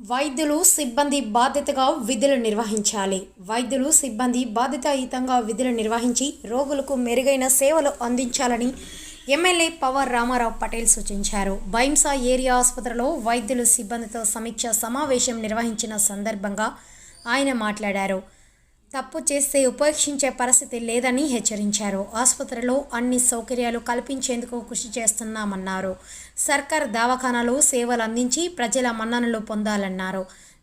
వైద్యులు సిబ్బంది బాధ్యతగా విధులు నిర్వహించాలి. వైద్యులు సిబ్బంది బాధ్యతాయుతంగా విధులు నిర్వహించి రోగులకు మెరుగైన సేవలు అందించాలని ఎమ్మెల్యే పవర్ రామారావు పటేల్ సూచించారు. బైంసా ఏరియా ఆసుపత్రిలో వైద్యులు సిబ్బందితో సమీక్ష సమావేశం నిర్వహించిన సందర్భంగా ఆయన మాట్లాడారు. తప్పు చేస్తే ఉపేక్షించే పరిస్థితి లేదని హెచ్చరించారు. ఆసుపత్రిలో అన్ని సౌకర్యాలు కల్పించేందుకు కృషి చేస్తున్నామన్నారు. సర్కార్ దవాఖానాలు సేవలు అందించి ప్రజల మన్ననలు పొందాలన్నారు.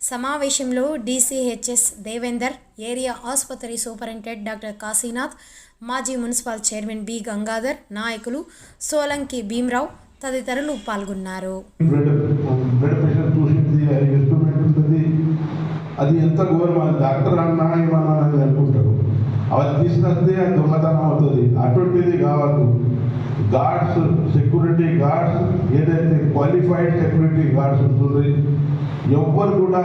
సమావేశంలో డీసీహెచ్ఎస్ దేవేందర్ ఏరియా ఆసుపత్రి సూపరింటెండెంట్ డాక్టర్ కాశీనాథ్ మాజీ మున్సిపల్ చైర్మన్ బి గంగాధర్ నాయకులు సోలంకి భీమ్రావు తదితరులు పాల్గొన్నారు బ్లడ్ బ్లడ్ ప్రెషర్ చూసింది అది ఇన్స్ట్రుమెంట్ ఉంటుంది అది ఎంత ఘోరం డాక్టర్ అన్నా ఏమన్నా అనేది అనుకుంటారు. అవి తీసుకొస్తే అది దొంగతనం అవుతుంది. అటువంటిది కావద్దు. గార్డ్స్ సెక్యూరిటీ గార్డ్స్ ఏదైతే క్వాలిఫైడ్ సెక్యూరిటీ గార్డ్స్ ఉంటుంది ఎవ్వరు కూడా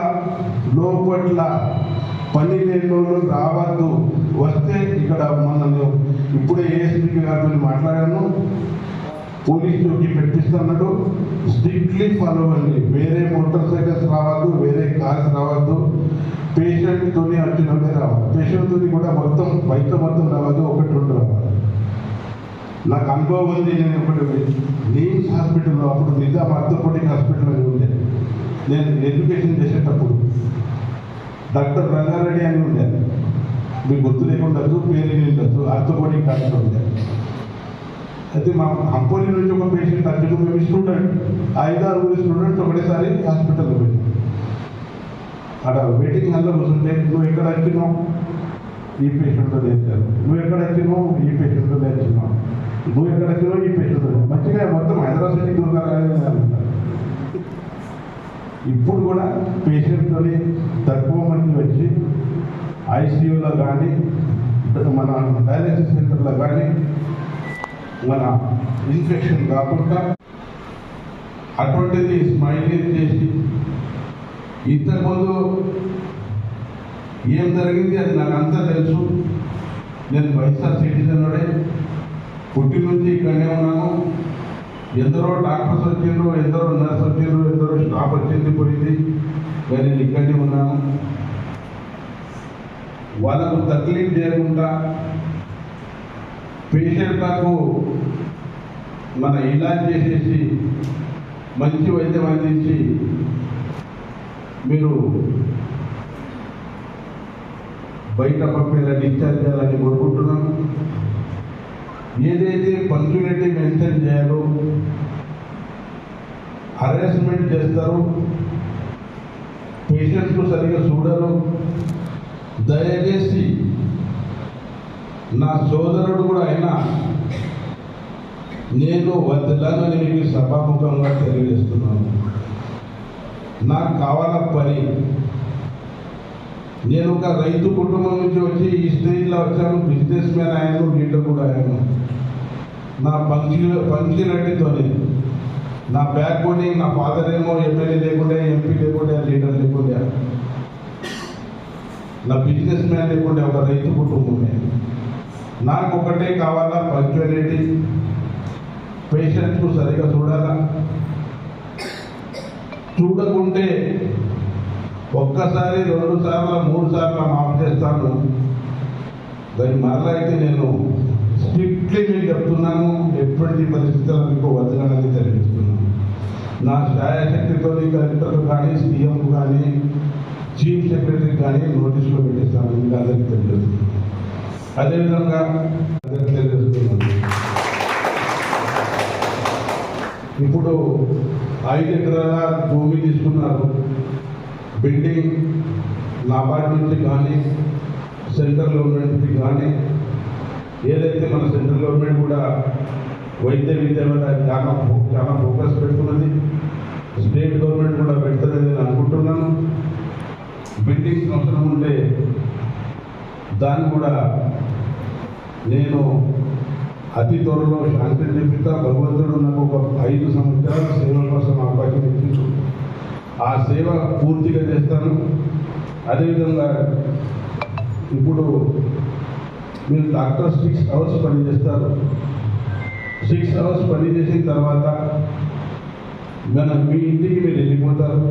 లోపట్ల పని లేని వాళ్ళు రావద్దు. వస్తే ఇక్కడ మనల్ని ఇప్పుడే ఏఎస్పీ గారితో మాట్లాడాను. పోలీస్ చౌకీ పెట్టిస్తున్నట్టు స్ట్రిక్ట్లీ ఫాలో అండి వేరే మోటార్ సైకిల్స్ రావద్దు వేరే కార్స్ రావద్దు. తోనే వచ్చినట్టే రావాలి. పేషెంట్తో కూడా మొత్తం బయట మొత్తం రావద్దు ఒకటి రెండు రావాలి. నాకు అనుభవం ఉంది నేను ఇప్పుడు నీమ్స్ హాస్పిటల్లో అప్పుడు నిజాం ఆర్థోపెడిక్ హాస్పిటల్ అని ఉండే. నేను ఎడ్యుకేషన్ చేసేటప్పుడు డాక్టర్ రంగారెడ్డి అని ఉండే. మీకు గుర్తు లేకుండదు పేరు ఉండదు ఆర్థోపెడిక్ డాక్టర్ ఉండే. అయితే మా అంపోలి నుంచి ఒక పేషెంట్ అర్జున్ మేము స్టూడెంట్ ఐదారు ఆరుగురు స్టూడెంట్స్ ఒకటేసారి హాస్పిటల్లో పెట్టాం అక్కడ వెయిటింగ్ హాల్లో కూర్చుంటే నువ్వు ఎక్కడ వచ్చినావు ఈ పేషెంట్తో తెచ్చారు నువ్వు ఎక్కడ వచ్చినావు ఈ పేషెంట్తో తెచ్చినావు నువ్వు ఎక్కడ వచ్చినావు ఈ పేషెంట్తో మంచిగా మొత్తం హైదరాబాద్ సిటీ దొరకాలి ఇప్పుడు కూడా పేషెంట్తోని తక్కువ మంది వచ్చి ఐసీయూలో కానీ మన డయాలసిస్ సెంటర్లో కానీ మన ఇన్ఫెక్షన్ కాకుండా అటువంటిది స్మైలింగ్ చేసి ఇంతకుముందు ఏం జరిగింది అది నాకు అంతా తెలుసు. నేను వైఎస్ఆర్ సిటిజన్లోనే పుట్టి నుంచి ఇక్కడనే ఉన్నాను. ఎందరో డాక్టర్స్ వచ్చిండ్రు ఎందరో నర్స్ వచ్చిండ్రు ఎందరో స్టాఫ్ వచ్చింది పోయింది కానీ నేను ఇక్కడనే ఉన్నాను. వాళ్ళకు తక్లీఫ్ చేయకుండా పేషెంట్లకు మన ఇలాజ్ చేసేసి మంచి వైద్యం అందించి మీరు బయట పంపేలా డిశ్చార్జ్ చేయాలని కోరుకుంటున్నాను ఏదైతే పంక్చునిటీ మెయింటైన్ చేయాలో హరాస్మెంట్ చేస్తారు. పేషెంట్స్కు సరిగా చూడరు. దయచేసి నా సోదరుడు కూడా అయినా నేను వద్దలని నేను సభాముఖంగా తెలియజేస్తున్నాను. నాకు కావాల పని. నేను ఒక రైతు కుటుంబం నుంచి వచ్చి ఈ స్టేజ్లో వచ్చాను. బిజినెస్ మ్యాన్ అయ్యాను లీడర్ కూడా అయ్యాను. నా పంక్తి పంక్చులాలిటీతోనే నా బ్యాక్ బోని నా ఫాదర్ ఏమో ఎమ్మెల్యే లేకుండా ఎంపీ లేకుండా లీడర్ లేకుండా. నా బిజినెస్ మ్యాన్ లేకుండా ఒక రైతు కుటుంబమే. నాకు ఒకటే కావాలా పంక్చువాలిటీ. పేషెంట్కు సరిగా చూడాలా. చూడకుంటే ఒక్కసారి రెండు సార్లు మూడు సార్లు మాఫ్ చేస్తాను. దాని మరలా అయితే నేను స్ట్రిక్ట్లీ నేను చెప్తున్నాను. ఎటువంటి పరిస్థితుల్లో మీకు వదలనని తెలియజేస్తున్నాను. నా శాయశక్తితో కలెక్టర్ కానీ సీఎం కానీ చీఫ్ సెక్రటరీ కానీ నోటీసులో పెట్టిస్తాను. మీకు అందరికీ తెలియజేస్తున్నాను. అదేవిధంగా అందరికీ తెలియజేస్తున్నాను. ఇప్పుడు ఐదు ఎకరాల భూమి తీసుకున్నారు. బిల్డింగ్ నాబార్డ్ నుంచి కానీ సెంట్రల్ గవర్నమెంట్ నుంచి కానీ ఏదైతే మన సెంట్రల్ గవర్నమెంట్ కూడా వైద్య విద్య మీద చాలా చాలా ఫోకస్ పెడుతున్నది స్టేట్ గవర్నమెంట్ కూడా పెడుతుంది నేను అనుకుంటున్నాను. బిల్డింగ్స్ అవసరం ఉంటే దాన్ని కూడా నేను అతి త్వరలో శాంతి చెప్పిస్తా భగవంతుడు నాకు ఒక ఐదు సంవత్సరాల సేవ కోసం అవకాశం ఇచ్చింది ఆ సేవ పూర్తిగా చేస్తాను. అదేవిధంగా ఇప్పుడు మీరు డాక్టర్ సిక్స్ అవర్స్ పనిచేస్తారు సిక్స్ అవర్స్ పని చేసిన తర్వాత మన మీ ఇంటికి మీరు వెళ్ళిపోతారు.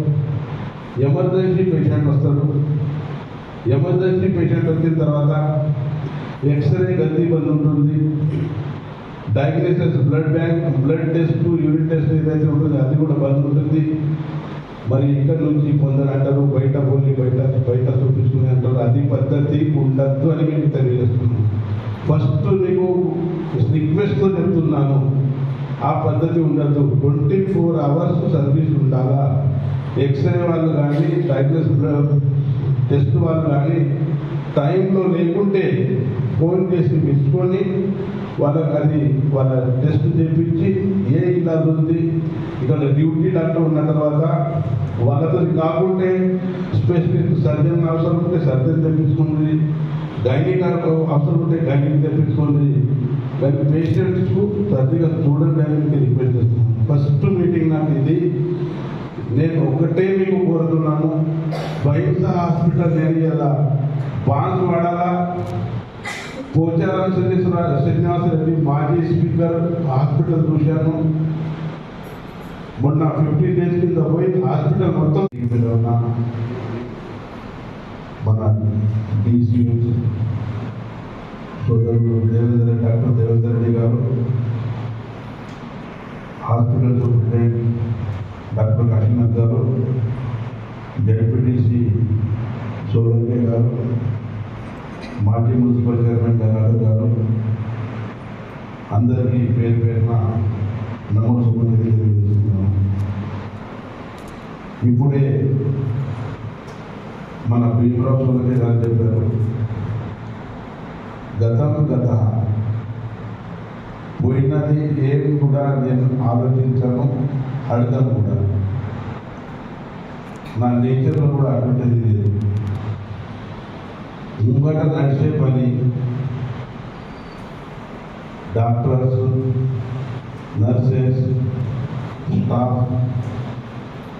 ఎమర్జెన్సీ పేషెంట్ వస్తారు. ఎమర్జెన్సీ పేషెంట్ వచ్చిన తర్వాత ఎక్స్రే గద్దీ బంద్ ఉంటుంది. Diagnosis blood bank blood test urine test ఏదైతే ఉంటుందో అది కూడా బంద్ ఉంటుంది. మరి ఇక్కడ నుంచి కొందరు అంటారు బయట పోలి బయట బయట చూపించుకుని అంటారు. అది పద్ధతి ఉండద్దు అని మీకు తెలియజేస్తున్నాను. ఫస్ట్ నీకు రిక్వెస్ట్తో చెప్తున్నాను. ఆ పద్ధతి ఉండద్దు. ట్వంటీ ఫోర్ అవర్స్ సర్వీస్ ఉండాలా? ఎక్స్రే వాళ్ళు కానీ డయాగ్నోస్ టెస్ట్ వాళ్ళు కానీ టైంలో లేకుంటే ఫోన్ చేసి పిలుచుకొని వాళ్ళకి అది వాళ్ళ టెస్ట్ చేపించి ఏ ఇల్లాలు ఉంది ఇక్కడ డ్యూటీ డాక్టర్ ఉన్న తర్వాత వాళ్ళతో కాకుంటే స్పెసిఫిక్ సర్జన్ అవసరం ఉంటే సర్జన్ తెప్పించుకోండి గైనిక్ అవసరం ఉంటే గైనిక్ తెప్పించుకోండి కానీ పేషెంట్స్కు సర్దిగా చూడండి అని మీకు రిక్వెస్ట్ చేస్తున్నాను ఫస్ట్ మీటింగ్ నాకు ఇది. నేను ఒకటే మీకు కోరుతున్నాను. వైఎస్ హాస్పిటల్ నేను ఇలా బాన్స్ వాడాలా? పోచారం శ్రీనివాస శ్రీనివాస రెడ్డి మాజీ స్పీకర్ హాస్పిటల్ చూశాను మొన్న ఫిఫ్టీ డేస్ కింద పోయి హాస్పిటల్ మొత్తం మీద ఉన్న మన డీసీ సోదరుడు దేవేంద్ర రెడ్డి డాక్టర్ దేవేంద్ర రెడ్డి గారు హాస్పిటల్ సూపరింటెండెంట్ డాక్టర్ కాశీనాథ్ గారు జడ్పీటీసీ సోలంకే గారు మాజీ మున్సిపల్ చైర్మన్ గంగాధర్ గారు అందరికీ పేరు పేరున నమస్కారం తెలియజేస్తున్నాను ఇప్పుడే మన భీమరావు సోలంకే గారు చెప్పారు గతం గత పోయినది ఏమి కూడా నేను ఆలోచించాను అడగను కూడా. నా నేచర్లో కూడా అటువంటిది లేదు. ముంగట నడిచే పని. Doctors nurses staff.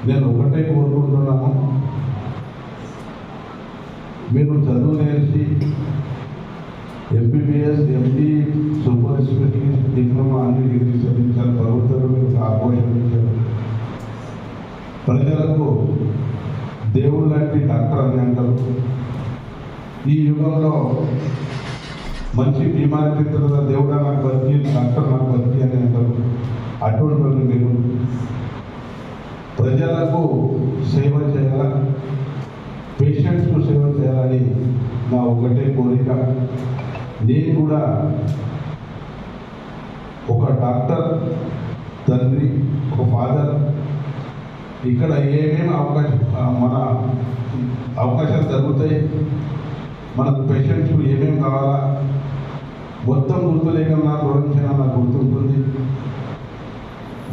నేను ఒకటే కోరుకుంటున్నాను. మీరు చదువు నేర్చి MBBS MP super specialist diploma అన్ని డిగ్రీ చదివించాలి. ప్రభుత్వం మీకు అవకాశం ప్రజలకు దేవుడు లాంటి డాక్టర్ అని అంటారు. ఈ యుగంలో మంచి బీమారి దేవుడా నాకు బతికి డాక్టర్ నాకు బతికి అని అంటారు అటువంటి మీరు. ప్రజలకు సేవ చేయాల? పేషెంట్స్కు సేవ చేయాలని నా ఒకటే కోరిక. నేను కూడా ఒక డాక్టర్ తండ్రి ఒక ఫాదర్ ఇక్కడ ఏమేమి అవకాశం మన అవకాశాలు జరుగుతాయి? మనకు పేషెంట్స్కు ఏమేమి కావాలా? మొత్తం గుర్తు లేకుండా ప్రొడక్షన్ నాకు గుర్తుంటుంది.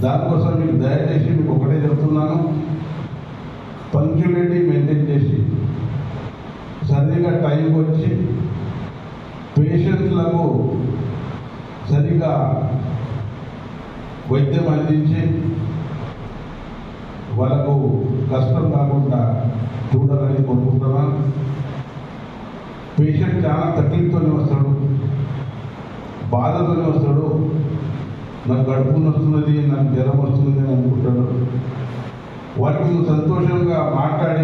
దానికోసం మీకు దయచేసి మీకు ఒకటే చెప్తున్నాను. పంక్చువాలిటీ మెయింటైన్ చేసి సరిగా టైంకి వచ్చి పేషెంట్లకు సరిగా వైద్యం అందించి వాళ్ళకు కష్టం కాకుండా చూడాలని కోరుకుంటున్నాను. పేషెంట్ చాలా తక్లీఫ్తోనే వస్తాడు బాధతోనే వస్తాడు. నాకు గడుపు వస్తున్నది నాకు జ్వరం వస్తున్నది అని అనుకుంటాడు. వాటికి సంతోషంగా మాట్లాడి